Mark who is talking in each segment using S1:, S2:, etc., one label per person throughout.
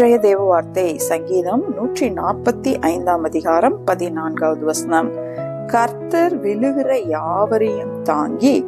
S1: இன்றைய தேவ வார்த்தை சங்கீதம் நூற்றி நாற்பத்தி ஐந்தாம் அதிகாரம் பதினான்காவது வசனம். கர்த்தர் விழுகிற யாவரையும் தாங்கி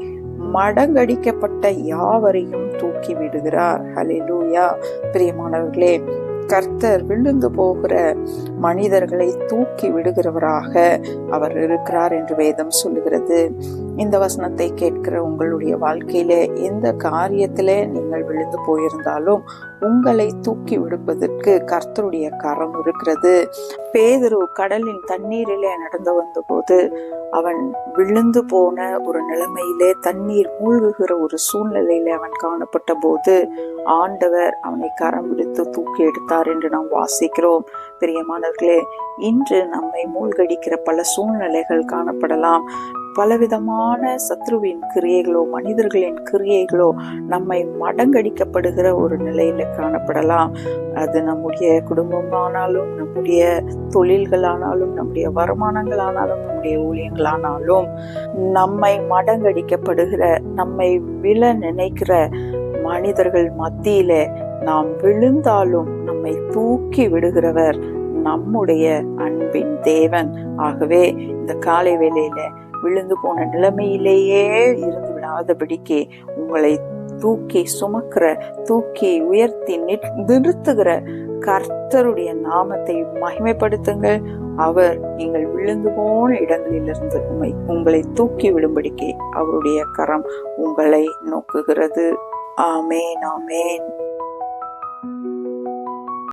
S1: மடங்கடிக்கப்பட்ட யாவரையும் தூக்கி விடுகிறார். ஹalleluya. பிரியமானவர்களே கர்த்தர் விழுந்து போகிற மனிதர்களை தூக்கி விடுகிறவராக அவர் இருக்கிறார் என்று வேதம் சொல்லுகிறது. இந்த வசனத்தை கேட்கிற உங்களுடைய வாழ்க்கையில எந்த காரியத்தில் நீங்கள் விழுந்து போயிருந்தாலும் உங்களை தூக்கி விடுப்பதற்கு கர்த்தருடைய கரம் இருக்கிறது. பேதுரு கடலின் தண்ணீரிலே நடந்து வந்தபோது அவன் விழுந்து போன ஒரு நிலைமையிலே தண்ணீர் மூழ்குகிற ஒரு சூழ்நிலையில அவன் காணப்பட்ட போது ஆண்டவர் அவனை கரம் விடுத்து தூக்கி எடுத்தார் என்று நாம் வாசிக்கிறோம். பிரியமானவர்களே இன்று நம்மை மூழ்கடிக்கிற பல சூழ்நிலைகள் காணப்படலாம். பலவிதமான சத்ருவின் கிரியைகளோ மனிதர்களின் கிரியைகளோ நம்மை மடங்கடிக்கப்படுகிற ஒரு நிலையில காணப்படலாம். அது நம்முடைய குடும்பமானாலும் நம்முடைய தொழில்களானாலும் நம்முடைய வருமானங்களானாலும் நம்முடைய ஊழியங்களானாலும் நம்மை மடங்கடிக்கப்படுகிற நம்மை விழ நினைக்கிற மனிதர்கள் மத்தியில நாம் விழுந்தாலும் நம்மை தூக்கி விடுகிறவர் நம்முடைய அன்பின் தேவன். ஆகவே இந்த காலை வேளையில விழுந்து போன நிலைமையிலேயே இருந்து விடாதபடிக்கு உங்களை தூக்கி சுமக்கிற தூக்கி உயர்த்தி நிறுத்துகிற கர்த்தருடைய நாமத்தை மகிமைப்படுத்துங்கள். அவர் நீங்கள் விழுந்து போன இடங்களிலிருந்து உண்மை உங்களை தூக்கி விடும்படிக்கு அவருடைய கரம் உங்களை நோக்குகிறது. ஆமேன் ஆமேன்.